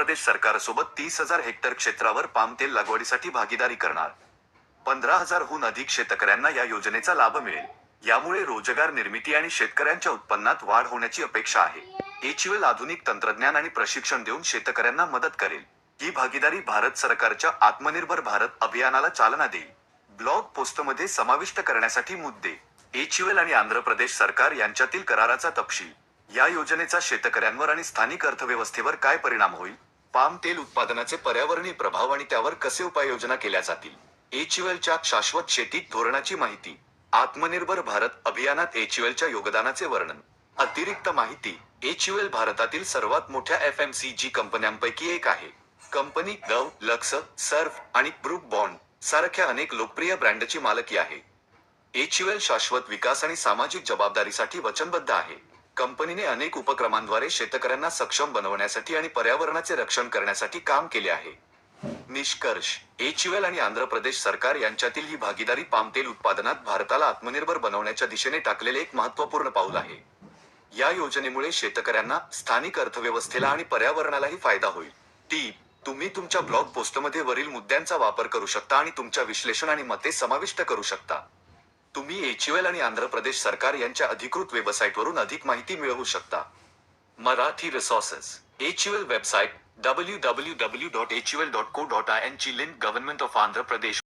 प्रदेश सरकारसोबत तीस हजार हेक्टर क्षेत्रावर पाम तेल लागवडीसाठी भागीदारी करणार. पंधरा हजारहून अधिक शेतकऱ्यांना या योजनेचा लाभ मिळेल. यामुळे रोजगार निर्मिती आणि शेतकऱ्यांच्या उत्पन्नात वाढ होण्याची अपेक्षा आहे. एचयूएल आधुनिक तंत्रज्ञान आणि प्रशिक्षण देऊन शेतकऱ्यांना मदत करेल. ही भागीदारी भारत सरकारच्या आत्मनिर्भर भारत अभियानाला चालना देईल. ब्लॉग पोस्टमध्ये समाविष्ट करण्यासाठी मुद्दे. एचयूएल आणि आंध्र प्रदेश सरकार यांच्यातील कराराचा तपशील. या योजनेचा शेतकऱ्यांवर आणि स्थानिक अर्थव्यवस्थेवर काय परिणाम होईल? पाम तेल उत्पादनाचे पर्यावरणीय प्रभाव आणि त्यावर कसे उपाययोजना केल्या जातील? एचयुएलच्या शाश्वत शेती धोरणाची माहिती. आत्मनिर्भर भारत अभियानात एचयुएलच्या योगदानाचे वर्णन. अतिरिक्त माहिती. एचयुएल भारतातील सर्वात मोठ्या एफ एम सी जी कंपन्यांपैकी एक आहे. कंपनी गव लक्स सर्फ आणि ब्रुक बॉन्ड सारख्या अनेक लोकप्रिय ब्रँडची मालकी आहे. एचयुएल शाश्वत विकास आणि सामाजिक जबाबदारीसाठी वचनबद्ध आहे. कंपनीने अनेक उपक्रमांद्वारे शेतकऱ्यांना सक्षम बनवण्यासाठी आणि पर्यावरणाचे रक्षण करण्यासाठी काम केले आहे. निष्कर्ष एचयूएल आणि आंध्र प्रदेश सरकार यांच्यातील ही भागीदारी पामतेल उत्पादनात भारताला आत्मनिर्भर बनवण्याच्या दिशेने टाकलेले एक महत्त्वपूर्ण पाऊल आहे. या योजनेमुळे शेतकऱ्यांना स्थानिक अर्थव्यवस्थेला आणि पर्यावरणालाही फायदा होईल. टी तुम्ही तुमच्या ब्लॉग पोस्टमध्ये वरील मुद्द्यांचा वापर करू शकता आणि तुमच्या विश्लेषण आणि मते समाविष्ट करू शकता. तुम्ही एचयूएल आणि आंध्र प्रदेश सरकार यांच्या अधिकृत वेबसाईटवरून अधिक माहिती मिळवू शकता. Marathi resources HUL website W W W dot H U L dot co dot I N ची link government of Andhra Pradesh